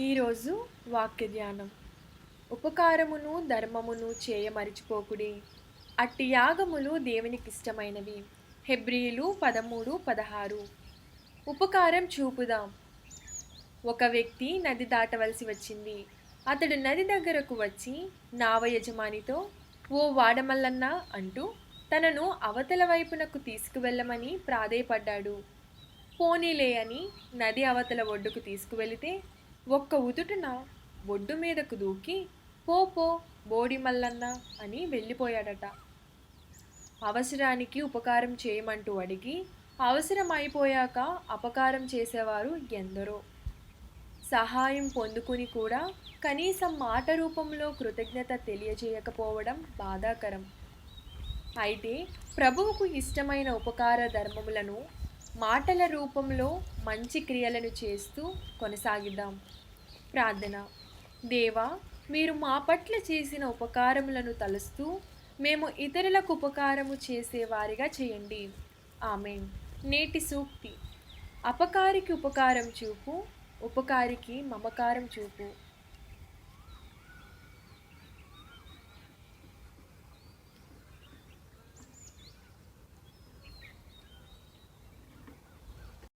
ఈరోజు వాక్య ధ్యానం ఉపకారమును ధర్మమును చేయమరిచిపోకుడి అట్టి యాగములు దేవునికి ఇష్టమైనవి హెబ్రియులు పదమూడు పదహారు. ఉపకారం చూపుదాం. ఒక వ్యక్తి నది దాటవలసి వచ్చింది. అతడు నది దగ్గరకు వచ్చి నావ యజమానితో ఓ వాడమల్లన్న అంటూ తనను అవతల వైపునకు తీసుకువెళ్ళమని ప్రాధేయపడ్డాడు. పోనీలే అని నది అవతల ఒడ్డుకు తీసుకువెళితే ఒక్క ఉదుటున ఒడ్డు మీదకు దూకి పో పో బోడి మల్లన్న అని వెళ్ళిపోయాడట. అవసరానికి ఉపకారం చేయమంటూ అడిగి అవసరం అయిపోయాక అపకారం చేసేవారు ఎందరో. సహాయం పొందుకుని కూడా కనీసం మాట రూపంలో కృతజ్ఞత తెలియజేయకపోవడం బాధాకరం. అయితే ప్రభువుకు ఇష్టమైన ఉపకార ధర్మములను మాటల రూపంలో మంచి క్రియలను చేస్తూ కొనసాగిద్దాం. ప్రార్థన. దేవా మీరు మా పట్ల చేసిన ఉపకారములను తలుస్తూ మేము ఇతరులకు ఉపకారము చేసేవారిగా చేయండి. ఆమె నేటి సూక్తి. అపకారికి ఉపకారం చూపు ఉపకారికి మమకారం చూపు.